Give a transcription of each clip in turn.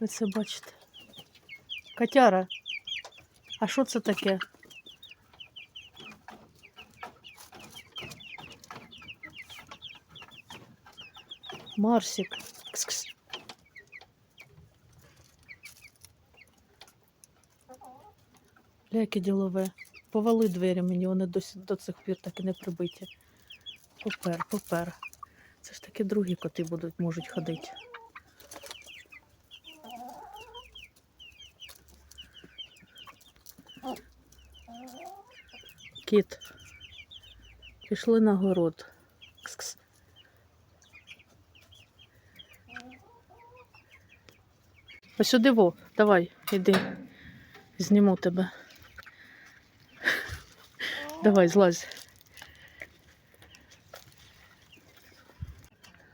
Ви це бачите. Котяра. А що це таке? Марсик. Кс-кс. Ляки ділове. Повали двері мені, вони досі до цих пір так і не прибиті. Попер, попер. Це ж таки другі коти будуть, можуть ходити. Кіт. Пішли на город. Кс-кс. Ось сюди во, давай, іди. Зніму тебе. Давай, злазь.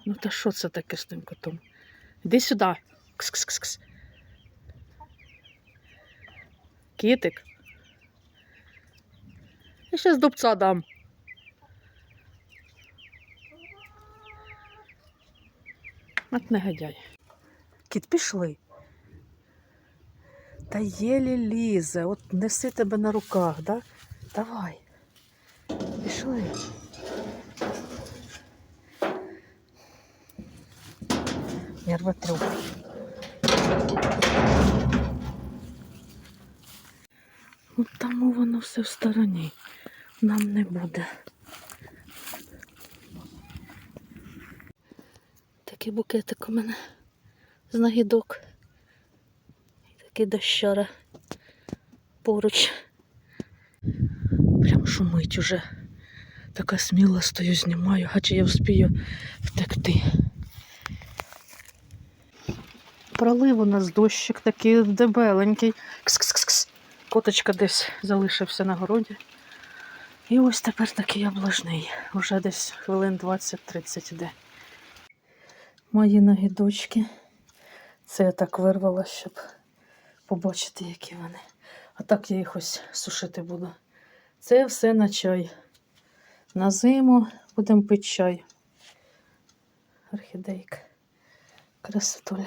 Ну та що це таке з тим котом? Іди сюди. Кс-кс-кс-кс. Кітик. Я щас дубца дам. От негодяй. Кіт, пішли. Та єлі лізе, от неси тебе на руках, да? Давай. Пішли. Нервотрюк. От тому воно все в стороні. Нам не буде. Такий букетик у мене з нагідок. Такий дощара поруч. Прям шумить уже. Така сміла стою, знімаю, а чи я вспію втекти. Пролив у нас дощик такий дебеленький. Кс-кс-кс. Коточка десь залишився на городі. І ось тепер такий облажний. Уже десь хвилин 20-30 іде. Мої нагідочки. Це я так вирвала, щоб побачити, які вони. А так я їх ось сушити буду. Це все на чай. На зиму будемо пити чай. Орхідейка. Красотуля.